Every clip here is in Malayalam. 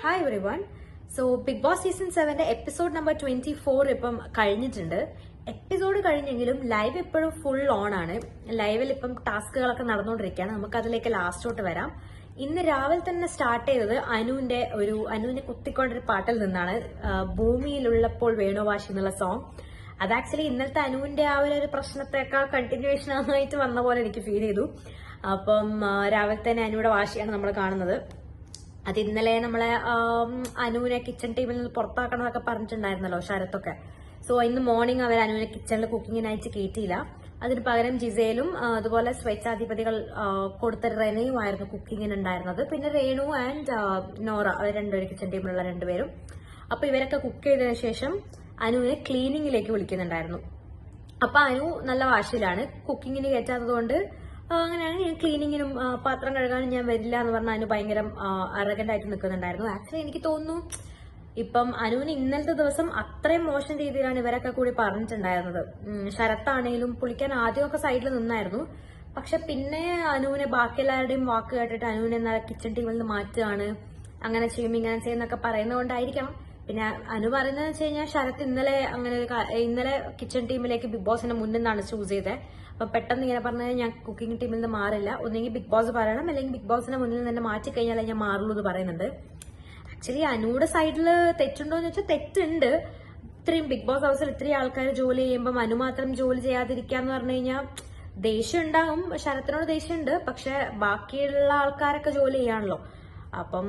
Hi everyone so Bigg Boss season സെവന്റെ episode number twenty four ഇപ്പം കഴിഞ്ഞിട്ടുണ്ട്. എപ്പിസോഡ് കഴിഞ്ഞെങ്കിലും ലൈവ് ഇപ്പോഴും ഫുൾ ഓൺ ആണ്. ലൈവിൽ ഇപ്പം ടാസ്കുകളൊക്കെ നടന്നുകൊണ്ടിരിക്കുകയാണ്. നമുക്ക് അതിലേക്ക് ലാസ്റ്റോട്ട് വരാം. ഇന്ന് രാവിലെ തന്നെ സ്റ്റാർട്ട് ചെയ്തത് അനുവിന്റെ ഒരു അനുവിനെ കുത്തിക്കൊണ്ടൊരു പാട്ടിൽ നിന്നാണ്. ഭൂമിയിലുള്ളപ്പോൾ വേണുവാശി എന്നുള്ള സോങ് അത് ആക്ച്വലി ഇന്നലത്തെ അനുവിന്റെ ആ ഒരു പ്രശ്നത്തെക്കാൾ കണ്ടിന്യൂവേഷൻ ആയിട്ട് വന്ന പോലെ എനിക്ക് ഫീൽ ചെയ്തു. അപ്പം രാവിലെ തന്നെ അനുവിടെ വാശിയാണ് നമ്മൾ കാണുന്നത്. അത് ഇന്നലെ നമ്മളെ അനുവിനെ കിച്ചൺ ടീമിൽ നിന്ന് പുറത്താക്കണമെന്നൊക്കെ പറഞ്ഞിട്ടുണ്ടായിരുന്നല്ലോ ശരത്തൊക്കെ. സോ ഇന്ന് മോർണിംഗ് അവർ അനുവിനെ കിച്ചണിൽ കുക്കിങ്ങിനായിട്ട് കയറ്റിയില്ല അതിന് പകരം ജിസയിലും അതുപോലെ സ്വേച്ഛാധിപതികൾ കൊടുത്ത റെനയുമായിരുന്നു കുക്കിങ്ങിന് ഉണ്ടായിരുന്നത് പിന്നെ രേണു ആൻഡ് നോറ അവർ രണ്ടുപേരും കിച്ചൺ ടീമിലുള്ള രണ്ടുപേരും. അപ്പൊ ഇവരൊക്കെ കുക്ക് ചെയ്തതിനു ശേഷം അനുവിനെ ക്ലീനിങ്ങിലേക്ക് വിളിക്കുന്നുണ്ടായിരുന്നു. അപ്പൊ അനു നല്ല വാശിയിലാണ്. കുക്കിങ്ങിന് കയറ്റാത്തത് കൊണ്ട് അങ്ങനെയാണ് ഞാൻ ക്ലീനിങ്ങിനും പാത്രം കഴുകാനും ഞാൻ വരില്ല എന്ന് പറഞ്ഞ അനു ഭയങ്കര അറഗന്റ് ആയിട്ട് നിൽക്കുന്നുണ്ടായിരുന്നു ആക്ച്വലി എനിക്ക് തോന്നുന്നു ഇപ്പം അനുവിന് ഇന്നലത്തെ ദിവസം അത്രയും മോശം രീതിയിലാണ് ഇവരൊക്കെ കൂടി പറഞ്ഞിട്ടുണ്ടായിരുന്നത്. ശരത്താണേലും പുളിക്കാൻ ആദ്യമൊക്കെ സൈഡിൽ നിന്നായിരുന്നു. പക്ഷെ പിന്നെ അനുവിനെ ബാക്കി എല്ലാവരുടെയും വാക്ക് കേട്ടിട്ട് അനുവിനെ എന്നാൽ കിച്ചൺ ടീമിൽ നിന്ന് മാറ്റുകയാണ് അങ്ങനെ ചെയ്യും ഇങ്ങനെ ചെയ്യുന്നൊക്കെ പറയുന്നതുകൊണ്ടായിരിക്കണം പിന്നെ അനു പറയുന്നത് വെച്ച് കഴിഞ്ഞാൽ ശരത് ഇന്നലെ അങ്ങനെ ഒരു ഇന്നലെ കിച്ചൺ ടീമിലേക്ക് ബിഗ് ബോസിന്റെ മുന്നിൽ നിന്നാണ് ചൂസ് ചെയ്തത് അപ്പൊ പെട്ടെന്ന് ഇങ്ങനെ പറഞ്ഞാൽ ഞാൻ കുക്കിംഗ് ടീമിൽ നിന്ന് മാറില്ല. ഒന്നെങ്കിൽ ബിഗ് ബോസ് പറയണം അല്ലെങ്കിൽ ബിഗ് ബോസിന്റെ മുന്നിൽ നിന്ന് മാറ്റി കഴിഞ്ഞാൽ ഞാൻ മാറുള്ളൂ എന്ന് പറയുന്നുണ്ട്. ആക്ച്വലി അനുയുടെ സൈഡിൽ തെറ്റുണ്ടോ എന്ന് വെച്ചാൽ തെറ്റുണ്ട്. ഇത്രയും ബിഗ് ബോസ് ഹൗസിൽ ഇത്രയും ആൾക്കാർ ജോലി ചെയ്യുമ്പോൾ അനു മാത്രം ജോലി ചെയ്യാതിരിക്കാന്ന് പറഞ്ഞു കഴിഞ്ഞാൽ ദേഷ്യം ഉണ്ടാകും ശരത്തിനോട് ദേഷ്യമുണ്ട്. പക്ഷെ ബാക്കിയുള്ള ആൾക്കാരൊക്കെ ജോലി ചെയ്യാണല്ലോ. അപ്പം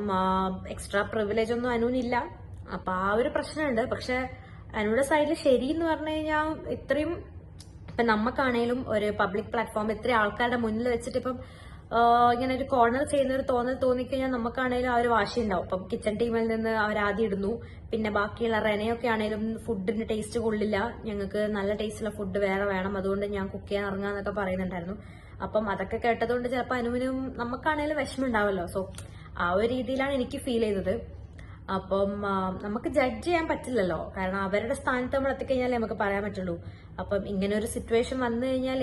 എക്സ്ട്രാ പ്രിവിലേജ് ഒന്നും അനുവിനില്ല. അപ്പൊ ആ ഒരു പ്രശ്നമുണ്ട്. പക്ഷെ അനുയുടെ സൈഡിൽ ശരി എന്ന് പറഞ്ഞു കഴിഞ്ഞാൽ ഇത്രയും ഇപ്പൊ നമുക്കാണേലും ഒരു പബ്ലിക് പ്ലാറ്റ്ഫോം ഇത്ര ആൾക്കാരുടെ മുന്നിൽ വെച്ചിട്ട് ഇപ്പം ഇങ്ങനെ ഒരു കോർണർ ചെയ്യുന്ന ഒരു തോന്നൽ തോന്നിക്കഴിഞ്ഞാൽ നമുക്കാണേലും ആ ഒരു വാശി ഉണ്ടാവും ഇപ്പം കിച്ചൺ ടീമിൽ നിന്ന് അവർ ആദ്യം ഇടുന്നു. പിന്നെ ബാക്കിയുള്ള റെനയൊക്കെ ആണേലും ഫുഡിന്റെ ടേസ്റ്റ് കൊള്ളില്ല. ഞങ്ങൾക്ക് നല്ല ടേസ്റ്റുള്ള ഫുഡ് വേറെ വേണം. അതുകൊണ്ട് ഞാൻ കുക്ക് ചെയ്യാൻ ഇറങ്ങാന്നൊക്കെ പറയുന്നുണ്ടായിരുന്നു. അപ്പം അതൊക്കെ കേട്ടതുകൊണ്ട് ചിലപ്പോൾ അനുവിനും നമുക്കാണേലും വിഷമം ഉണ്ടാവല്ലോ. സോ ആ ഒരു രീതിയിലാണ് എനിക്ക് ഫീൽ ചെയ്തത്. അപ്പം നമുക്ക് ജഡ്ജ് ചെയ്യാൻ പറ്റില്ലല്ലോ. കാരണം അവരുടെ സ്ഥാനത്ത് നമ്മൾ എത്തിക്കഴിഞ്ഞാലേ നമുക്ക് പറയാൻ പറ്റുള്ളൂ. അപ്പം ഇങ്ങനെ ഒരു സിറ്റുവേഷൻ വന്നു കഴിഞ്ഞാൽ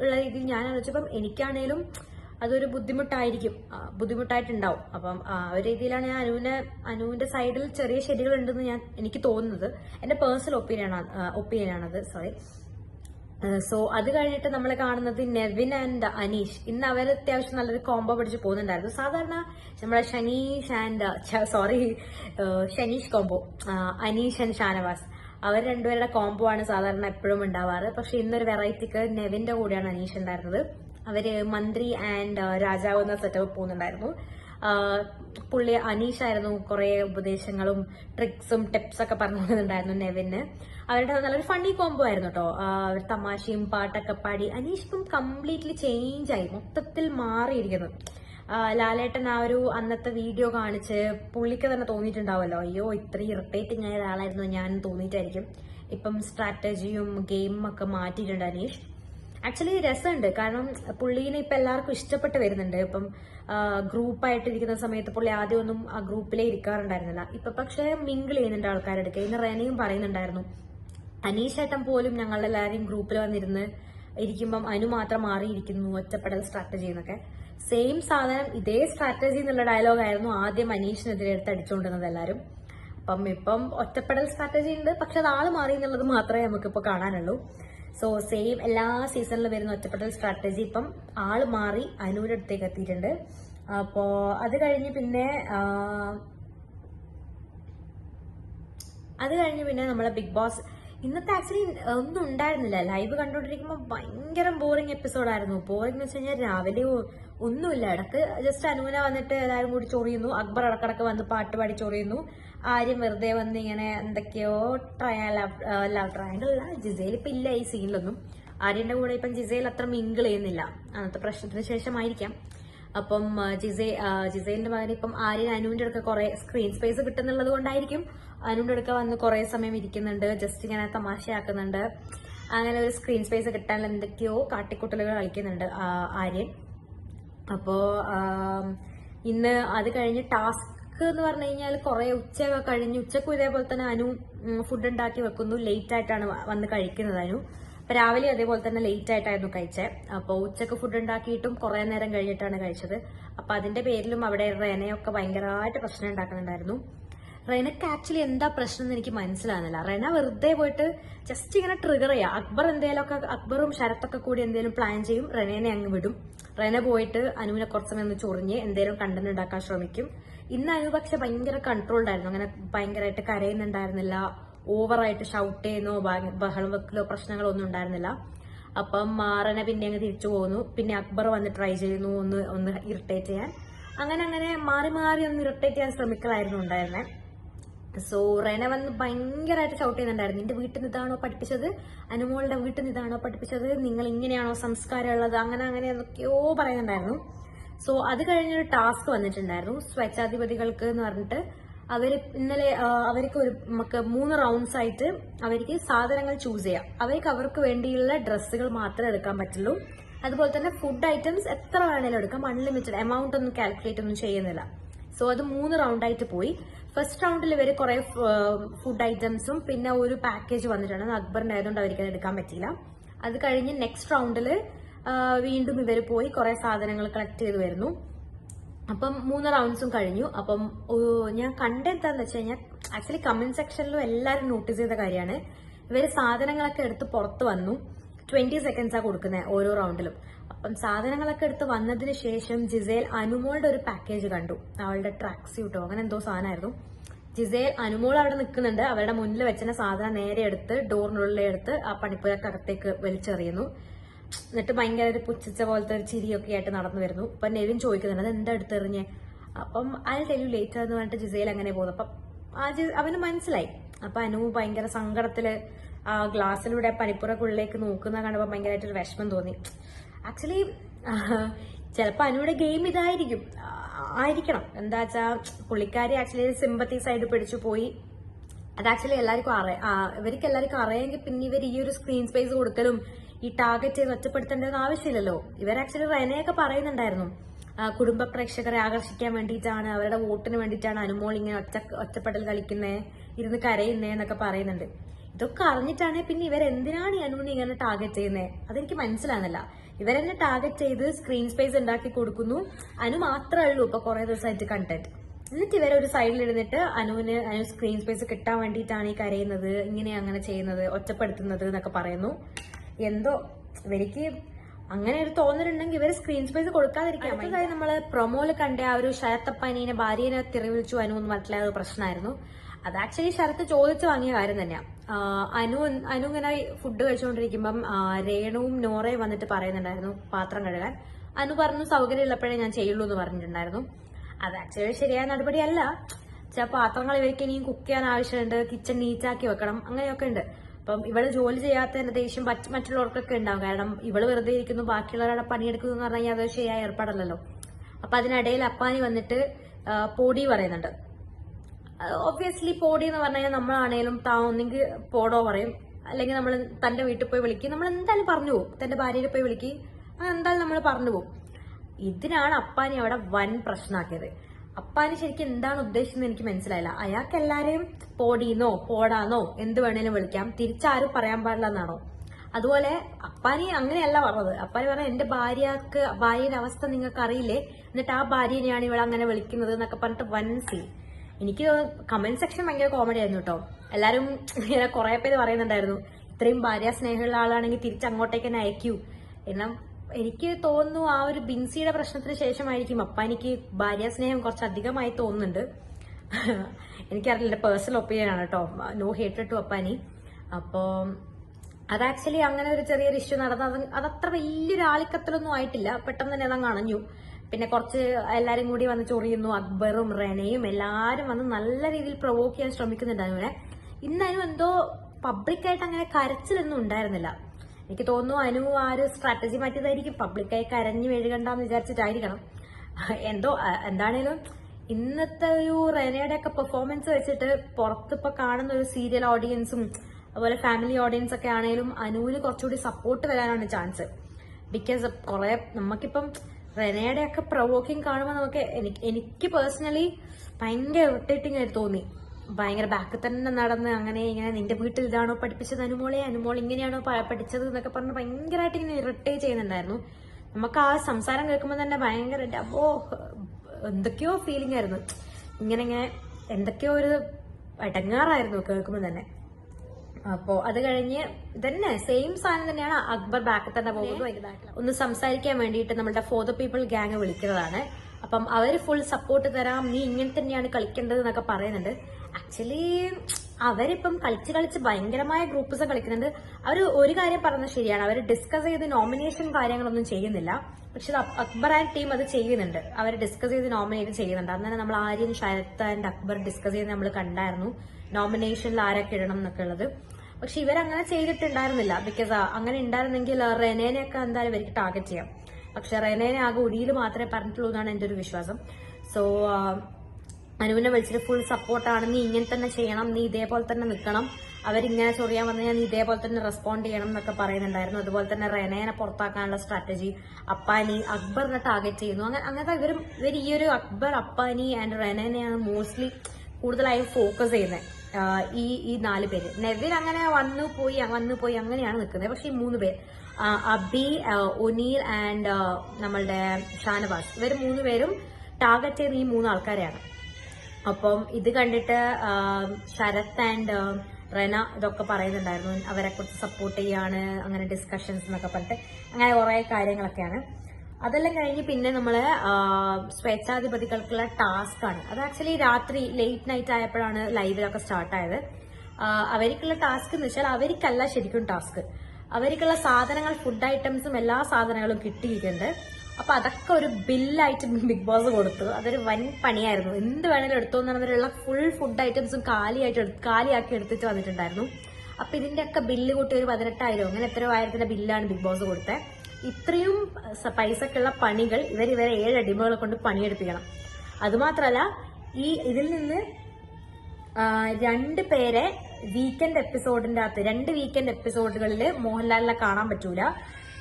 ഉള്ള രീതിയിൽ ഞാൻ ആലോചിച്ചപ്പം എനിക്കാണേലും അതൊരു ബുദ്ധിമുട്ടായിരിക്കും. ബുദ്ധിമുട്ടായിട്ടുണ്ടാവും. അപ്പം ആ ഒരു രീതിയിലാണ് ഞാൻ അനുവിനെ അനുവിന്റെ സൈഡിൽ ചെറിയ ശരികളുണ്ടെന്ന് ഞാൻ എനിക്ക് തോന്നുന്നത്. എന്റെ പേഴ്സണൽ ഒപ്പീനിയൻ ആണത്. സോറി സോ അത് കഴിഞ്ഞിട്ട് നമ്മൾ കാണുന്നത് നെവിൻ ആൻഡ് അനീഷ്. ഇന്ന് അവർ അത്യാവശ്യം നല്ലൊരു കോംബോ പിടിച്ച് പോകുന്നുണ്ടായിരുന്നു. സാധാരണ നമ്മളെ Shaneesh and sorry Shaneesh combo Aneesh and Shanavas. അവർ രണ്ടുപേരുടെ കോംബോ ആണ് സാധാരണ എപ്പോഴും ഉണ്ടാവാറ്. പക്ഷെ ഇന്നൊരു വെറൈറ്റിക്ക് നെവിന്റെ കൂടെയാണ് അനീഷ് ഉണ്ടായിരുന്നത്. അവർ മന്ത്രി ആൻഡ് രാജാവ് എന്ന സെറ്റപ്പ് പോകുന്നുണ്ടായിരുന്നു. പുള്ളി അനീഷായിരുന്നു കുറെ ഉപദേശങ്ങളും ട്രിക്സും ടിപ്സ് ഒക്കെ പറഞ്ഞു കൊടുക്കുന്നുണ്ടായിരുന്നു നെവിന്. അവരുടെ നല്ലൊരു ഫണ്ണി കോംബോ ആയിരുന്നു കേട്ടോ അവർ തമാശയും പാട്ടൊക്കെ പാടി അനീഷ് ഇപ്പം കംപ്ലീറ്റ്ലി ചേഞ്ച് ആയി. മൊത്തത്തിൽ മാറിയിരിക്കുന്നു. ലാലേട്ടൻ ആ ഒരു അന്നത്തെ വീഡിയോ കാണിച്ച് പുള്ളിക്ക് തന്നെ തോന്നിയിട്ടുണ്ടാവുമല്ലോ. അയ്യോ ഇത്ര ഇറിറ്റേറ്റിംഗ് ആയ ഒരാളായിരുന്നു ഞാൻ തോന്നിയിട്ടായിരിക്കും. ഇപ്പം സ്ട്രാറ്റജിയും ഗെയിമും ഒക്കെ മാറ്റിയിട്ടുണ്ട് അനീഷ്. ആക്ച്വലി രസമുണ്ട്. കാരണം പുള്ളീനെ ഇപ്പൊ എല്ലാവർക്കും ഇഷ്ടപ്പെട്ട് വരുന്നുണ്ട്. ഇപ്പം ഗ്രൂപ്പായിട്ടിരിക്കുന്ന സമയത്ത് പുള്ളി ആദ്യമൊന്നും ആ ഗ്രൂപ്പിലേ ഇരിക്കാറുണ്ടായിരുന്നില്ല. ഇപ്പൊ പക്ഷേ മിങ്കിൾ ചെയ്യുന്നുണ്ട് ആൾക്കാരെടുക്കുക ഇന്ന് റെനയും പറയുന്നുണ്ടായിരുന്നു അനീഷേട്ടൻ പോലും ഞങ്ങളുടെ എല്ലാവരെയും ഗ്രൂപ്പിൽ വന്നിരുന്ന് ഇരിക്കുമ്പം അനു മാത്രം മാറിയിരിക്കുന്നു ഒറ്റപ്പെടൽ സ്ട്രാറ്റജി എന്നൊക്കെ. സെയിം സാധനം ഇതേ സ്ട്രാറ്റജി എന്നുള്ള ഡയലോഗ് ആയിരുന്നു ആദ്യം അനീഷിനെതിരെ എടുത്ത് അടിച്ചുകൊണ്ടിരുന്നത് എല്ലാവരും. അപ്പം ഇപ്പം ഒറ്റപ്പെടൽ സ്ട്രാറ്റജി ഉണ്ട്. പക്ഷെ അത് ആൾ മാറി എന്നുള്ളത് മാത്രമേ നമുക്കിപ്പോൾ കാണാനുള്ളൂ. സോ സെയിം എല്ലാ സീസണിലും വരുന്ന ഒറ്റപ്പെടൽ സ്ട്രാറ്റജി ഇപ്പം ആൾ മാറി അനുവിന്റെ അടുത്തേക്ക് എത്തിയിട്ടുണ്ട്. അപ്പോൾ അത് കഴിഞ്ഞ് പിന്നെ അത് കഴിഞ്ഞ് പിന്നെ നമ്മളെ ബിഗ് ബോസ് ഇന്നത്തെ ആക്ച്വലി ഒന്നും ഉണ്ടായിരുന്നില്ല. ലൈവ് കണ്ടുകൊണ്ടിരിക്കുമ്പോൾ ഭയങ്കര ബോറിംഗ് എപ്പിസോഡായിരുന്നു ബോറിംഗ് എന്ന് വെച്ച് കഴിഞ്ഞാൽ രാവിലെ ഒന്നുമില്ല. ഇടയ്ക്ക് ജസ്റ്റ് അനുവിന വന്നിട്ട് എല്ലാവരും കൂടി ചൊറിയുന്നു. അക്ബർ ഇടക്കിടക്ക് വന്ന് പാട്ട് പാടി ചൊറിയുന്നു. ആര്യം വെറുതെ വന്ന് ഇങ്ങനെ എന്തൊക്കെയോ ട്രയൽ ലവ് ട്രയാങ്കിൾ അല്ല ജിസയിൽ ഇപ്പം ഇല്ല ഈ സീനിലൊന്നും ആര്യന്റെ കൂടെ ഇപ്പം ജിസയിൽ അത്ര മിങ്കിൾ ചെയ്യുന്നില്ല. അന്നത്തെ പ്രശ്നത്തിന് ശേഷമായിരിക്കാം. അപ്പം ജിസൈ ആ, ജിസേലിന്റെ മകൻ ഇപ്പം ആര്യൻ അനുവിന്റെ അടുക്ക കുറെ സ്ക്രീൻ സ്പേസ് കിട്ടുന്നുള്ളത് കൊണ്ടായിരിക്കും. അനുവിന്റെ അടുക്ക വന്ന് കുറേ സമയം ഇരിക്കുന്നുണ്ട്. ജസ്റ്റ് ഇങ്ങനെ തമാശയാക്കുന്നുണ്ട്. അങ്ങനെ ഒരു സ്ക്രീൻ സ്പേസ് കിട്ടാൻ എന്തൊക്കെയോ കാട്ടിക്കുട്ടലുകൾ കളിക്കുന്നുണ്ട് ആര്യൻ. അപ്പോ ആം, ഇന്ന് അത് കഴിഞ്ഞ് ടാസ്ക് എന്ന് പറഞ്ഞു കഴിഞ്ഞാൽ കുറെ ഉച്ച കഴിഞ്ഞ് ഉച്ചക്കും ഇതേപോലെ തന്നെ അനു ഫുഡ് ഉണ്ടാക്കി വെക്കുന്നു. ലേറ്റ് ആയിട്ടാണ് വന്ന് കഴിക്കുന്നത് അനു. അപ്പൊ രാവിലെ അതേപോലെ തന്നെ ലേറ്റ് ആയിട്ടായിരുന്നു കഴിച്ചത് അപ്പോൾ ഉച്ചയ്ക്ക് ഫുഡ് ഉണ്ടാക്കിയിട്ടും കുറെ നേരം കഴിഞ്ഞിട്ടാണ് കഴിച്ചത്. അപ്പൊ അതിന്റെ പേരിലും അവിടെ റേനയൊക്കെ ഭയങ്കരമായിട്ട് പ്രശ്നം ഉണ്ടാക്കുന്നുണ്ടായിരുന്നു. റെനക്ക് ആക്ച്വലി എന്താ പ്രശ്നം എന്ന് എനിക്ക് മനസ്സിലാകുന്നില്ല. റെന വെറുതെ പോയിട്ട് ജസ്റ്റ് ഇങ്ങനെ ട്രിഗർ ചെയ്യാം. അക്ബർ എന്തേലൊക്കെ അക്ബറും ശരത്തൊക്കെ കൂടി എന്തേലും പ്ലാൻ ചെയ്യും റെനേനെ അങ്ങ് വിടും. റെന പോയിട്ട് അനുവിനെ കുറച്ച് സമയം ഒന്ന് ചൊറിഞ്ഞ് എന്തേലും കണ്ടന്റ് ഉണ്ടാക്കാൻ ശ്രമിക്കും. ഇന്ന് അനു പക്ഷെ ഭയങ്കര കൺട്രോൾഡ് ആയിരുന്നു. അങ്ങനെ ഭയങ്കരമായിട്ട് കരയുന്നുണ്ടായിരുന്നില്ല. ഓവറായിട്ട് ഷൗട്ട് ചെയ്യുന്നോ ബഹളം വെക്കലോ പ്രശ്നങ്ങളോ ഒന്നും ഉണ്ടായിരുന്നില്ല. അപ്പം മാറനെ പിന്നെ അങ്ങ് തിരിച്ചു പോകുന്നു പിന്നെ അക്ബർ വന്ന് ട്രൈ ചെയ്യുന്നു ഒന്ന് ഒന്ന് ഇറിറ്റേറ്റ് ചെയ്യാൻ. അങ്ങനെ അങ്ങനെ മാറി മാറി ഒന്ന് ഇറിറ്റേറ്റ് ചെയ്യാൻ ശ്രമിക്കലായിരുന്നു ഉണ്ടായിരുന്നത് സോ റെന വന്ന് ഭയങ്കരമായിട്ട് ഷൗട്ട് ചെയ്യുന്നുണ്ടായിരുന്നു. നിന്റെ വീട്ടിൽ നിന്നാണോ പഠിപ്പിച്ചത്? അനുമോളുടെ വീട്ടിൽ നിന്നാണോ പഠിപ്പിച്ചത്? നിങ്ങൾ ഇങ്ങനെയാണോ സംസ്കാരം ഉള്ളത്? അങ്ങനെ അങ്ങനെ എന്തൊക്കെയോ പറയുന്നുണ്ടായിരുന്നു. സോ അത് കഴിഞ്ഞൊരു ടാസ്ക് വന്നിട്ടുണ്ടായിരുന്നു. സ്വച്ഛാധിപതികൾക്ക് എന്ന് പറഞ്ഞിട്ട്. അവർ ഇന്നലെ അവർക്ക് ഒരു നമുക്ക് മൂന്ന് റൗണ്ട്സ് ആയിട്ട് അവർക്ക് സാധനങ്ങൾ ചൂസ് ചെയ്യാം. അവർക്ക് അവർക്ക് വേണ്ടിയുള്ള ഡ്രസ്സുകൾ മാത്രമേ എടുക്കാൻ പറ്റുള്ളൂ. അതുപോലെ തന്നെ ഫുഡ് ഐറ്റംസ് എത്ര വേണേലും എടുക്കാം. അൺലിമിറ്റഡ് എമൗണ്ട് ഒന്നും കാൽക്കുലേറ്റ് ഒന്നും ചെയ്യുന്നില്ല. സോ അത് മൂന്ന് റൗണ്ട് ആയിട്ട് പോയി. ഫസ്റ്റ് റൗണ്ടിൽ ഇവർ കുറെ ഫുഡ് ഐറ്റംസും പിന്നെ ഒരു പാക്കേജ് വന്നിട്ടുണ്ട്. അത് ആയതുകൊണ്ട് അവർക്ക് എടുക്കാൻ പറ്റിയില്ല. അത് കഴിഞ്ഞ് നെക്സ്റ്റ് റൗണ്ടിൽ വീണ്ടും ഇവർ പോയി കുറെ സാധനങ്ങൾ കളക്ട് ചെയ്ത് വരുന്നു. അപ്പം മൂന്ന് റൗണ്ട്സും കഴിഞ്ഞു. അപ്പം ഞാൻ കണ്ടെന്താന്ന് വെച്ച് കഴിഞ്ഞാൽ ആക്ച്വലി കമന്റ് സെക്ഷനിലും എല്ലാവരും നോട്ടീസ് ചെയ്ത കാര്യമാണ്. ഇവർ സാധനങ്ങളൊക്കെ എടുത്ത് പുറത്ത് വന്നു. ട്വന്റി സെക്കൻഡ്സാണ് കൊടുക്കുന്നത് ഓരോ റൗണ്ടിലും അപ്പം സാധനങ്ങളൊക്കെ എടുത്ത് വന്നതിന് ശേഷം ജിസേൽ അനുമോളുടെ ഒരു പാക്കേജ് കണ്ടു. അവളുടെ ട്രാക്ക് സ്യൂട്ടോ അങ്ങനെ എന്തോ സാധനമായിരുന്നു. ജിസേൽ അനുമോൾ അവിടെ നിൽക്കുന്നുണ്ട്. അവരുടെ മുന്നിൽ വെച്ചിന സാധനം നേരെ എടുത്ത് ഡോറിനുള്ളിൽ എടുത്ത് ആ പണിപ്പുരക്കകത്തേക്ക് വലിച്ചെറിയുന്നു. എന്നിട്ട് ഭയങ്കര ഒരു പുച്ഛിച്ച പോലത്തെ ഒരു ചിരിയൊക്കെ ആയിട്ട് നടന്നു വരുന്നു. അപ്പൊ നെവിൻ ചോദിക്കുന്നുണ്ട് അത് എന്താ എടുത്തെറിഞ്ഞേ? അപ്പം അയാൾ ടെലു ലേറ്റർ എന്ന് പറഞ്ഞിട്ട് ജിസേൽ അങ്ങനെ പോകുന്നു. അപ്പം ആ ജി- അവന് മനസ്സിലായി. അപ്പൊ അനു ഭയങ്കര സങ്കടത്തിൽ ആ ഗ്ലാസ്സിലൂടെ പനിപ്പുറക്കുള്ളിലേക്ക് നോക്കുന്ന കണ്ടപ്പോ ഭയങ്കരമായിട്ടൊരു വിഷമം തോന്നി. ആക്ച്വലി ചിലപ്പോൾ അനുവിടെ ഗെയിം ഇതായിരിക്കും. ആയിരിക്കണം. എന്താ വെച്ചാൽ പുള്ളിക്കാരി ആക്ച്വലി സിമ്പത്തി സൈഡ് പിടിച്ചു പോയി. അത് ആക്ച്വലി എല്ലാവർക്കും അറിയാം ഇവർക്ക് എല്ലാവർക്കും അറിയാമെങ്കിൽ പിന്നെ ഇവർ ഈ ഒരു സ്ക്രീൻ സ്പേസ് കൊടുക്കലും ഈ ടാർഗറ്റ് ചെയ്ത് ആവശ്യമില്ലല്ലോ. ഇവർ ആക്ച്വലി റെനയൊക്കെ പറയുന്നുണ്ടായിരുന്നു. കുടുംബ പ്രേക്ഷകരെ ആകർഷിക്കാൻ വേണ്ടിയിട്ടാണ് അവരുടെ വോട്ടിന് വേണ്ടിയിട്ടാണ് അനുമോൾ ഇങ്ങനെ ഒറ്റ ഒറ്റപ്പെടൽ കളിക്കുന്നേ ഇരുന്ന് കരയുന്നേ എന്നൊക്കെ പറയുന്നുണ്ട്. ഇതൊക്കെ അറിഞ്ഞിട്ടാണ് പിന്നെ ഇവരെന്തിനാണ് അനുവിനെ ഇങ്ങനെ ടാർഗറ്റ് ചെയ്യുന്നത് അതെനിക്ക് മനസ്സിലാകുന്നില്ല ഇവരെന്നെ ടാർഗറ്റ് ചെയ്ത് സ്ക്രീൻ സ്പേസ് ഉണ്ടാക്കി കൊടുക്കുന്നു. അനു മാത്രമേ ഉള്ളൂ ഇപ്പൊ കുറെ ദിവസമായിട്ട് കണ്ടന്റ് എന്നിട്ട് ഇവരെ ഒരു സൈഡിൽ ഇരുന്നിട്ട് അനുവിന് അനു സ്ക്രീൻ സ്പേസ് കിട്ടാൻ വേണ്ടിയിട്ടാണ് ഈ കരയുന്നത് ഇങ്ങനെ അങ്ങനെ ചെയ്യുന്നത് ഒറ്റപ്പെടുത്തുന്നത് എന്നൊക്കെ പറയുന്നു. എന്തോ ഇവർക്ക് അങ്ങനെ ഒരു തോന്നലുണ്ടെങ്കിൽ ഇവർ സ്ക്രീൻ സ്പേസ് കൊടുക്കാതിരിക്കാം അടുത്തതായി നമ്മൾ പ്രൊമോയിൽ കണ്ട ആ ഒരു ശരത്തപ്പനീനെ ഭാര്യനെ തിരവിളിച്ചു അനു എന്ന് മനസ്സിലായ ഒരു പ്രശ്നമായിരുന്നു. അത് ആക്ച്വലി ശരത്ത് ചോദിച്ചു വാങ്ങിയ കാര്യം തന്നെയാ. ആ, അനു അനു ഇങ്ങനെ ഫുഡ് കഴിച്ചുകൊണ്ടിരിക്കുമ്പം രേണുവും നോറയും വന്നിട്ട് പറയുന്നുണ്ടായിരുന്നു പാത്രം കഴുകാൻ. അനു പറഞ്ഞു സൗകര്യം ഉള്ളപ്പോഴേ ഞാൻ ചെയ്യുള്ളൂ എന്ന് പറഞ്ഞിട്ടുണ്ടായിരുന്നു. അത് ആക്ച്വലി ശരിയായ നടപടിയല്ല. ചില പാത്രങ്ങൾ ഇവർക്ക് ഇനിയും കുക്ക് ചെയ്യാൻ ആവശ്യമുണ്ട് കിച്ചൺ നീറ്റാക്കി വെക്കണം അങ്ങനെയൊക്കെ ഉണ്ട് അപ്പം ഇവൾ ജോലി ചെയ്യാത്തതിന്റെ ദേഷ്യം മറ്റ് മറ്റുള്ളവർക്കൊക്കെ ഉണ്ടാവും കാരണം ഇവൾ വെറുതെ ഇരിക്കുന്നു ബാക്കിയുള്ളവരുടെ പണിയെടുക്കുന്നു എന്ന് പറഞ്ഞു അത് ശരിയായ ഏർപ്പാടല്ലല്ലോ. അപ്പൊ അതിനിടയിൽ അപ്പാനി വന്നിട്ട് പൊടി പറയുന്നുണ്ട്. ഒബ്വിയസ്ലി പോടി എന്ന് പറഞ്ഞു കഴിഞ്ഞാൽ നമ്മളാണേലും താ ഒന്നെങ്കിൽ പോടോ പറയും. അല്ലെങ്കിൽ നമ്മൾ തന്റെ വീട്ടിൽ പോയി വിളിക്കും. നമ്മൾ എന്തായാലും പറഞ്ഞു പോകും. തന്റെ ഭാര്യയിൽ പോയി വിളിക്കും. എന്തായാലും നമ്മൾ പറഞ്ഞു പോകും. ഇതിനാണ് അപ്പാനി അവിടെ വൻ പ്രശ്നമാക്കിയത് അപ്പാനി ശരിക്കും എന്താണ് ഉദ്ദേശിച്ചത് എനിക്ക് മനസ്സിലായില്ല. അയാൾക്ക് എല്ലാരെയും പോടീന്നോ പോടാന്നോ എന്ത് വേണേലും വിളിക്കാം. തിരിച്ചാരും പറയാൻ പാടില്ല എന്നാണോ അതുപോലെ അപ്പാനി അങ്ങനെയല്ല പറഞ്ഞത്. അപ്പാനി പറഞ്ഞ എന്റെ ഭാര്യക്ക് ഭാര്യയുടെ അവസ്ഥ നിങ്ങൾക്ക് അറിയില്ലേ എന്നിട്ട് ആ ഭാര്യനെയാണ് ഇവിടെ അങ്ങനെ വിളിക്കുന്നത് എന്നൊക്കെ പറഞ്ഞിട്ട് വൻ സീൻ എനിക്ക് കമന്റ് സെക്ഷൻ ഭയങ്കര കോമഡി ആയിരുന്നു കേട്ടോ. എല്ലാരും ഇങ്ങനെ കുറെ പേര് പറയുന്നുണ്ടായിരുന്നു. ഇത്രയും ഭാര്യ സ്നേഹമുള്ള ആളാണെങ്കിൽ തിരിച്ചങ്ങോട്ടേക്ക് തന്നെ അയക്കൂ. എന്നാൽ എനിക്ക് തോന്നുന്നു ആ ഒരു ബിൻസിയുടെ പ്രശ്നത്തിന് ശേഷമായിരിക്കും. അപ്പാനിക്ക് ഭാര്യ സ്നേഹം കുറച്ച് തോന്നുന്നുണ്ട്. എനിക്കറിയില്ല പേഴ്സണൽ ഒപ്പീനിയൻ ആണ് കേട്ടോ. No hated to Appani. അപ്പോൾ അത് ആക്ച്വലി അങ്ങനെ ഒരു ചെറിയൊരു ഇഷ്യൂ നടന്നത് അത് അതത്ര വലിയൊരു ആളിക്കത്തിലൊന്നും ആയിട്ടില്ല. പെട്ടെന്ന് തന്നെ അതങ്ങ് അണഞ്ഞു. പിന്നെ കുറച്ച് എല്ലാരും കൂടി വന്ന് ചൊറിയുന്നു അക്ബറും റെനയും എല്ലാരും വന്ന് നല്ല രീതിയിൽ പ്രൊവോക്ക് ചെയ്യാൻ ശ്രമിക്കുന്നുണ്ട് അനുവിനെ. ഇന്ന് അനു എന്തോ പബ്ലിക്കായിട്ട് അങ്ങനെ കരച്ചിലൊന്നും ഉണ്ടായിരുന്നില്ല. എനിക്ക് തോന്നുന്നു അനു ആ ഒരു സ്ട്രാറ്റജി മാറ്റിയതായിരിക്കും. പബ്ലിക്കായി കരഞ്ഞു വീഴുകണ്ടെന്ന് വിചാരിച്ചിട്ടായിരിക്കണം. എന്തോ എന്താണേലും ഇന്നത്തെ ഒരു റെനയുടെ ഒക്കെ പെർഫോമൻസ് വെച്ചിട്ട് പുറത്തിപ്പോ കാണുന്ന ഒരു സീരിയൽ ഓഡിയൻസും അതുപോലെ ഫാമിലി ഓഡിയൻസ് ഒക്കെ ആണെങ്കിലും അനുവിന് കുറച്ചുകൂടി സപ്പോർട്ട് വരാനാണ് ചാൻസ് ബിക്കോസ് കുറെ നമുക്കിപ്പം റെനയുടെ ഒക്കെ പ്രൊവോക്കിംഗ് കാണുമ്പോൾ നമുക്ക് എനിക്ക് പേഴ്സണലി ഭയങ്കര ഇറിറ്റേറ്റിംഗ് ആയിട്ട് തോന്നി. ഭയങ്കര ബാക്കിൽ തന്നെ നടന്ന് അങ്ങനെ ഇങ്ങനെ നിന്റെ വീട്ടിൽ ഇതാണോ പഠിപ്പിച്ചത് അനുമോളെ? അനുമോൾ ഇങ്ങനെയാണോ പഠിച്ചത് എന്നൊക്കെ പറഞ്ഞ് ഭയങ്കരമായിട്ട് ഇങ്ങനെ ഇറിറ്റേറ്റ് ചെയ്യുന്നുണ്ടായിരുന്നു. നമുക്ക് ആ സംസാരം കേൾക്കുമ്പോൾ തന്നെ ഭയങ്കര അപ്പോ എന്തൊക്കെയോ ഫീലിംഗ് ആയിരുന്നു. ഇങ്ങനെ ഇങ്ങനെ എന്തൊക്കെയോ ഒരു അടങ്ങാറായിരുന്നു കേൾക്കുമ്പോൾ തന്നെ. അപ്പോ അത് കഴിഞ്ഞ് തന്നെ സെയിം സാധനം തന്നെയാണ് അക്ബർ ബാക്കിൽ തന്നെ പോകുന്നത്. ഒന്ന് സംസാരിക്കാൻ വേണ്ടിയിട്ട് നമ്മുടെ ഫോർ ദ പീപ്പിൾ ഗ്യാങ് വിളിക്കുന്നതാണ്. അപ്പം അവർ ഫുൾ സപ്പോർട്ട് തരാം നീ ഇങ്ങനെ തന്നെയാണ് കളിക്കേണ്ടത് എന്നൊക്കെ പറയുന്നുണ്ട്. ആക്ച്വലി അവരിപ്പം കളിച്ച് കളിച്ച് ഭയങ്കരമായ ഗ്രൂപ്പ്സ് കളിക്കുന്നുണ്ട്. അവർ ഒരു കാര്യം പറഞ്ഞത് ശരിയാണ്. അവർ ഡിസ്കസ് ചെയ്ത് നോമിനേഷൻ കാര്യങ്ങളൊന്നും ചെയ്യുന്നില്ല. പക്ഷെ അക്ബർ ആൻഡ് ടീം അത് ചെയ്യുന്നുണ്ട്. അവർ ഡിസ്കസ് ചെയ്ത് നോമിനേറ്റ് ചെയ്യുന്നുണ്ട്. അന്നേരം നമ്മൾ ആര്യൻ ശരത് ആൻഡ് അക്ബർ ഡിസ്കസ് ചെയ്ത് നമ്മൾ കണ്ടായിരുന്നു. നോമിനേഷനിൽ ആരൊക്കെ ഇടണം എന്നൊക്കെ ഉള്ളത്. പക്ഷെ ഇവരങ്ങനെ ചെയ്തിട്ടുണ്ടായിരുന്നില്ല. ബിക്കോസ് അങ്ങനെ ഉണ്ടായിരുന്നെങ്കിൽ റെനേനെയൊക്കെ എന്തായാലും ഇവർക്ക് ടാർഗറ്റ് ചെയ്യാം. പക്ഷെ റെനേനെ ആകെ ഒടിയിൽ മാത്രമേ പറഞ്ഞിട്ടുള്ളൂ എന്നാണ് എന്റെ ഒരു വിശ്വാസം. സോ അനുവിനെ വിളിച്ചിട്ട് ഫുൾ സപ്പോർട്ടാണ് നീ ഇങ്ങനെ തന്നെ ചെയ്യണം. നീ ഇതേപോലെ തന്നെ നിൽക്കണം. അവരിങ്ങനെ ചൊറിയാൻ വന്നു കഴിഞ്ഞാൽ ഇതേപോലെ തന്നെ റെസ്പോണ്ട് ചെയ്യണം എന്നൊക്കെ പറയുന്നുണ്ടായിരുന്നു. അതുപോലെ തന്നെ റെനേനെ പുറത്താക്കാനുള്ള സ്ട്രാറ്റജി അപ്പാനി അക്ബറിനെ ടാർഗറ്റ് ചെയ്യുന്നു. അങ്ങനെ അങ്ങനത്തെ ഇവർ ഇവർ ഈ ഒരു അക്ബർ അപ്പാനി ആൻഡ് റെനേനെയാണ് മോസ്റ്റ്ലി കൂടുതലായും ഫോക്കസ് ചെയ്യുന്നത് ഈ ഈ നാല് പേര്. നെവിൻ അങ്ങനെ വന്നു പോയി വന്നു പോയി അങ്ങനെയാണ് നിൽക്കുന്നത്. പക്ഷെ ഈ മൂന്ന് പേര് അബി ഒനീൽ ആൻഡ് നമ്മളുടെ ഷാനവാസ്. ഇവർ മൂന്ന് പേരും ടാർഗറ്റ് ചെയ്യുന്ന ഈ മൂന്ന് ആൾക്കാരെയാണ്. അപ്പം ഇത് കണ്ടിട്ട് ശരത് ആൻഡ് റെന ഇതൊക്കെ പറയുന്നുണ്ടായിരുന്നു. അവരെ കുറിച്ച് സപ്പോർട്ട് ചെയ്യാണ് അങ്ങനെ ഡിസ്കഷൻസ് എന്നൊക്കെ പറഞ്ഞിട്ട്. അങ്ങനെ കുറെ കാര്യങ്ങളൊക്കെയാണ്. അതെല്ലാം കഴിഞ്ഞ് പിന്നെ നമ്മൾ ആ, സ്വേച്ഛാധിപതികൾക്കുള്ള ടാസ്ക് ആണ്. അത് ആക്ച്വലി രാത്രി ലേറ്റ് നൈറ്റ് ആയപ്പോഴാണ് ലൈവിലൊക്കെ സ്റ്റാർട്ട് ആയത്. ആ, അവർക്കുള്ള ടാസ്ക് എന്ന് വെച്ചാൽ അവർക്കല്ല ശരിക്കും ടാസ്ക് അവർക്കുള്ള സാധനങ്ങൾ ഫുഡ് ഐറ്റംസും എല്ലാ സാധനങ്ങളും കിട്ടിയിരിക്കുന്നുണ്ട് അപ്പൊ അതൊക്കെ ഒരു ബില്ലായിട്ട് ബിഗ് ബോസ് കൊടുത്തു. അതൊരു വൻ പണിയായിരുന്നു. എന്ത് വേണമെങ്കിലും എടുത്തോന്ന് പറഞ്ഞവരുള്ള ഫുൾ ഫുഡ് ഐറ്റംസും കാലിയായിട്ട് കാലിയാക്കി എടുത്തിട്ട് വന്നിട്ടുണ്ടായിരുന്നു. അപ്പൊ ഇതിന്റെ ഒക്കെ ബില്ല് കൂട്ടി ഒരു പതിനെട്ടായിരം അങ്ങനെ എത്ര ആയിരത്തിന്റെ ബില്ലാണ് ബിഗ് ബോസ് കൊടുത്തത് ഇത്രയും പൈസക്കുള്ള പണികൾ ഇവർ ഇവരെ ഏഴ് അടിമകളെ കൊണ്ട് പണിയെടുപ്പിക്കണം. അതുമാത്രമല്ല ഈ ഇതിൽ നിന്ന് രണ്ട് പേരെ വീക്കെൻഡ് എപ്പിസോഡിന്റെ അകത്ത് രണ്ട് വീക്കെൻഡ് എപ്പിസോഡുകളിൽ മോഹൻലാലിനെ കാണാൻ പറ്റൂല.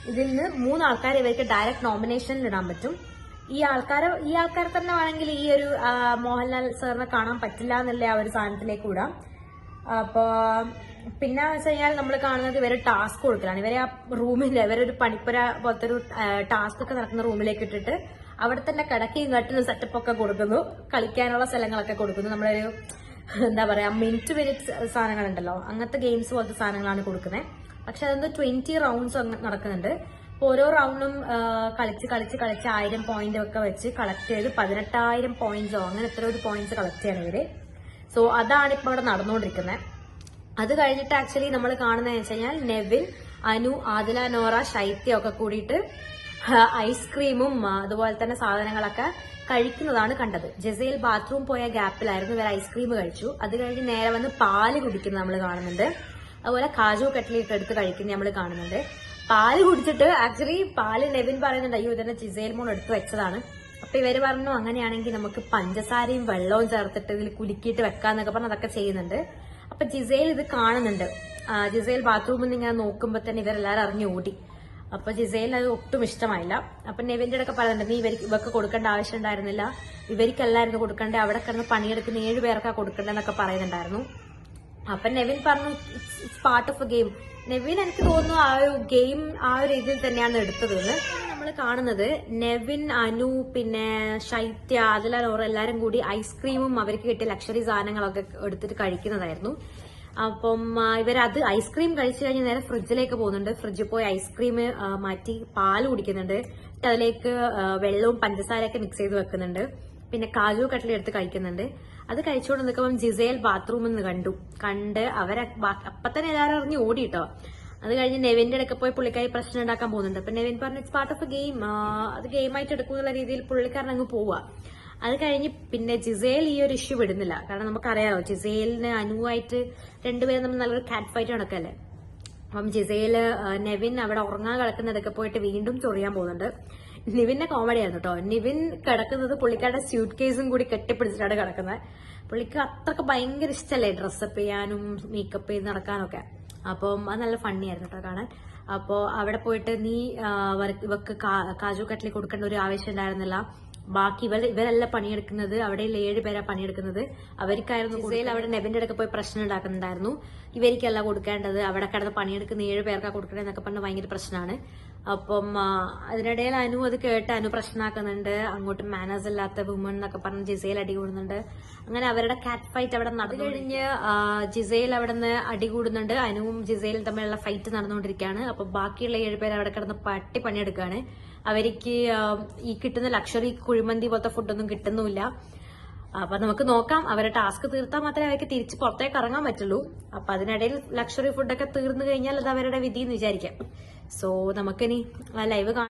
ഇതിൽ നിന്ന് മൂന്ന് ആൾക്കാരെ ഇവർക്ക് ഡയറക്റ്റ് നോമിനേഷനിൽ ഇടാൻ പറ്റും. ഈ ആൾക്കാരെ ഈ ആൾക്കാർ തന്നെ വേണമെങ്കിൽ ഈ ഒരു മോഹൻലാൽ സാറിനെ കാണാൻ പറ്റില്ല എന്നുള്ള ആ ഒരു സാധനത്തിലേക്ക് വിടാം. അപ്പോൾ പിന്നെ വെച്ച് കഴിഞ്ഞാൽ നമ്മൾ കാണുന്നത് ഇവരെ ടാസ്ക് കൊടുക്കലാണ്. ഇവരെ ആ റൂമിൽ ഇവരൊരു പണിപ്പുര പോലത്തെ ഒരു ടാസ്ക് ഒക്കെ നടക്കുന്ന റൂമിലേക്ക് ഇട്ടിട്ട് അവിടെ തന്നെ കിടക്കി നട്ടിന് സെറ്റപ്പ് ഒക്കെ കൊടുക്കുന്നു. കളിക്കാനുള്ള സ്ഥലങ്ങളൊക്കെ കൊടുക്കുന്നു. നമ്മളൊരു എന്താ പറയാ മിനിറ്റ് മിനിറ്റ് സാധനങ്ങളുണ്ടല്ലോ. അങ്ങനത്തെ ഗെയിംസ് പോലത്തെ സാധനങ്ങളാണ് കൊടുക്കുന്നത് പക്ഷെ അതൊന്ന് ട്വന്റി റൗണ്ട്സ് നടക്കുന്നുണ്ട്. അപ്പൊ ഓരോ റൗണ്ടും കളിച്ച് കളിച്ച് കളിച്ച് ആയിരം പോയിന്റ് ഒക്കെ വെച്ച് കളക്ട് ചെയ്ത് പതിനെട്ടായിരം പോയിന്റ്സോ അങ്ങനെ എത്ര ഒരു പോയിന്റ്സ് കളക്ട് ചെയ്യണം ഇവർ. സോ അതാണ് ഇപ്പൊ ഇവിടെ നടന്നുകൊണ്ടിരിക്കുന്നത് അത് കഴിഞ്ഞിട്ട് ആക്ച്വലി നമ്മൾ കാണുന്നതെന്ന് വെച്ച് കഴിഞ്ഞാൽ നെവിൻ അനു ആദില നോറ ശൈത്യ ഒക്കെ കൂടിയിട്ട് ഐസ്ക്രീമും അതുപോലെ തന്നെ സാധനങ്ങളൊക്കെ കഴിക്കുന്നതാണ് കണ്ടത്. ജസയിൽ ബാത്റൂം പോയ ഗ്യാപ്പിലായിരുന്നു ഇവർ ഐസ്ക്രീം കഴിച്ചു. അത് കഴിഞ്ഞ് നേരെ വന്ന് പാൽ കുടിക്കുന്നത് നമ്മൾ കാണുന്നുണ്ട്. അതുപോലെ കാജു കട്ട്ലിയൊക്കെ എടുത്ത് കഴിക്കുന്നത് നമ്മൾ കാണുന്നുണ്ട്. പാൽ കുടിച്ചിട്ട് ആക്ച്വലി പാൽ നെവിൻ പറയുന്നുണ്ട് അയ്യോ ഇതിന്റെ ചിസേൽ മോൺ എടുത്ത് വെച്ചതാണ്. അപ്പൊ ഇവർ പറഞ്ഞു അങ്ങനെയാണെങ്കിൽ നമുക്ക് പഞ്ചസാരയും വെള്ളവും ചേർത്തിട്ട് ഇതിൽ കുലുക്കിയിട്ട് വെക്കാന്നൊക്കെ പറഞ്ഞ് അതൊക്കെ ചെയ്യുന്നുണ്ട്. അപ്പൊ ജിസേൽ ഇത് കാണുന്നുണ്ട്. ജിസേൽ ബാത്റൂമിൽ നിന്ന് ഇങ്ങനെ നോക്കുമ്പോ തന്നെ ഇവരെല്ലാരും അറിഞ്ഞു ഓടി. അപ്പൊ ജിസേലിന് അത് ഒട്ടും ഇഷ്ടമായില്ല. അപ്പൊ നെവിന്റെ ഒക്കെ പറയുന്നുണ്ട് നീ ഇവർക്ക് ഇവർക്ക് കൊടുക്കേണ്ട ആവശ്യം ഉണ്ടായിരുന്നില്ല. ഇവർക്കല്ലായിരുന്നു കൊടുക്കേണ്ടത് അവിടെ കിടന്ന് പണിയെടുക്കുന്ന ഏഴ് പേർക്കാ കൊടുക്കേണ്ടതെന്നൊക്കെ പറയുന്നുണ്ടായിരുന്നു. അപ്പൊ നെവിൻ പറഞ്ഞു it's part of a game Nevin എനിക്ക് തോന്നുന്നു ആ ഒരു ഗെയിം ആ ഒരു രീതിയിൽ തന്നെയാണ് എടുത്തത് നമ്മൾ കാണുന്നത്. നെവിൻ അനു പിന്നെ ശൈത്യ അതിലാൽ ഓർ എല്ലാരും കൂടി ഐസ്ക്രീമും അവർക്ക് കിട്ടിയ ലക്ഷറി സാധനങ്ങളൊക്കെ എടുത്തിട്ട് കഴിക്കുന്നതായിരുന്നു. അപ്പം ഇവരത് ഐസ്ക്രീം കഴിച്ചു കഴിഞ്ഞ് നേരെ ഫ്രിഡ്ജിലേക്ക് പോകുന്നുണ്ട്. ഫ്രിഡ്ജിൽ പോയി ഐസ്ക്രീം മാറ്റി പാൽ കുടിക്കുന്നുണ്ട്. അതിലേക്ക് വെള്ളവും പഞ്ചസാരയൊക്കെ മിക്സ് ചെയ്ത് വെക്കുന്നുണ്ട്. പിന്നെ കാജു കട്ട്ലി എടുത്ത് കഴിക്കുന്നുണ്ട്. അത് കഴിച്ചുകൊണ്ട് നിൽക്കുമ്പോൾ ജിസേൽ ബാത്റൂമിൽ നിന്ന് കണ്ടു. കണ്ട് അവരെ അപ്പൊ തന്നെ എല്ലാവരും ഇറങ്ങി ഓടിയിട്ടോ അത് കഴിഞ്ഞ് നെവിന്റെ ഇടയ്ക്ക് പോയി പുള്ളിക്കായി പ്രശ്നം ഉണ്ടാക്കാൻ പോകുന്നുണ്ട്. അപ്പൊ നെവിൻ പറഞ്ഞു it's part of a game അത് ഗെയിം ഗെയിമായിട്ട് എടുക്കുന്നുള്ള രീതിയിൽ പുള്ളിക്കാരൻ അങ്ങ് പോവുക അത് കഴിഞ്ഞ് പിന്നെ ജിസേൽ ഈ ഒരു ഇഷ്യൂ വിടുന്നില്ല. കാരണം നമുക്കറിയാമോ ജിസേലിന് അനുവായിട്ട് രണ്ടുപേരും തമ്മിൽ നല്ലൊരു കാറ്റ് ഫൈറ്റ് നടക്കല്ലേ. അപ്പം ജിസേൽ നെവിൻ അവിടെ ഉറങ്ങാൻ കിടക്കുന്നിടയ്ക്ക് പോയിട്ട് വീണ്ടും ചൊറിയാൻ പോകുന്നുണ്ട്. നിവിന്റെ കോമഡി ആയിരുന്നു കേട്ടോ നിവിൻ കിടക്കുന്നത് പുള്ളിക്കാരുടെ സ്യൂട്ട് കേസും കൂടി കെട്ടിപ്പിടിച്ചിട്ടാണ് കിടക്കുന്നത്. പുള്ളിക്ക് അത്രയ്ക്ക് ഭയങ്കര ഇഷ്ടമല്ലേ ഡ്രസ്സപ്പ് ചെയ്യാനും മേക്കപ്പ് ചെയ്ത് നടക്കാനൊക്കെ. അപ്പം അത് നല്ല ഫണ്ണി ആയിരുന്നു കേട്ടോ കാണാൻ. അപ്പോൾ അവിടെ പോയിട്ട് നീ ഇവക്ക് കാജു കട്ടിലേക്ക് കൊടുക്കേണ്ട ഒരു ആവശ്യം ഉണ്ടായിരുന്നില്ല. ബാക്കി ഇവർ ഇവരല്ല പണിയെടുക്കുന്നത്. അവിടെയുള്ള ഏഴ് പേരാ പണിയെടുക്കുന്നത്. അവർക്കായിരുന്നു കൂടുതൽ അവിടെ നെബിന്റെ അടുക്ക പോയി പ്രശ്നം ഉണ്ടാക്കുന്നുണ്ടായിരുന്നു. ഇവർക്കല്ല കൊടുക്കേണ്ടത്. അവിടെ കിടന്ന് പണിയെടുക്കുന്ന ഏഴ് പേർക്കാ കൊടുക്കണേ എന്നൊക്കെ പറഞ്ഞ് ഭയങ്കര പ്രശ്നമാണ് അപ്പം അതിനിടയിൽ അനു അത് കേട്ട് അനു പ്രശ്നമാക്കുന്നുണ്ട് അങ്ങോട്ട് മാനേഴ്സ് ഇല്ലാത്ത വുമൺ എന്നൊക്കെ പറഞ്ഞ് ജിസയിൽ അടി കൂടുന്നുണ്ട്. അങ്ങനെ അവരുടെ കാറ്റ് ഫൈറ്റ് അവിടെ നടന്നു കഴിഞ്ഞ് ജിസയിൽ അവിടെ നിന്ന് അടി കൂടുന്നുണ്ട്. അനുവും ജിസയിലും തമ്മിലുള്ള ഫൈറ്റ് നടന്നുകൊണ്ടിരിക്കുകയാണ്. അപ്പൊ ബാക്കിയുള്ള ഏഴ് പേര് അവിടെ കിടന്ന് പട്ടി പണിയെടുക്കുകയാണ്. അവർക്ക് ഈ കിട്ടുന്ന ലക്ഷറി കുഴിമന്തി പോലത്തെ ഫുഡൊന്നും കിട്ടുന്നുമില്ല. അപ്പൊ നമുക്ക് നോക്കാം. അവരെ ടാസ്ക് തീർത്താൽ മാത്രമേ അവർക്ക് തിരിച്ച് പുറത്തേക്ക് ഇറങ്ങാൻ പറ്റുള്ളൂ. അപ്പൊ അതിനിടയിൽ ലക്ഷറി ഫുഡൊക്കെ തീർന്നു കഴിഞ്ഞാൽ അത് അവരുടെ വിധി എന്ന് വിചാരിക്കാം. സോ നമുക്കിനി ആ ലൈവ്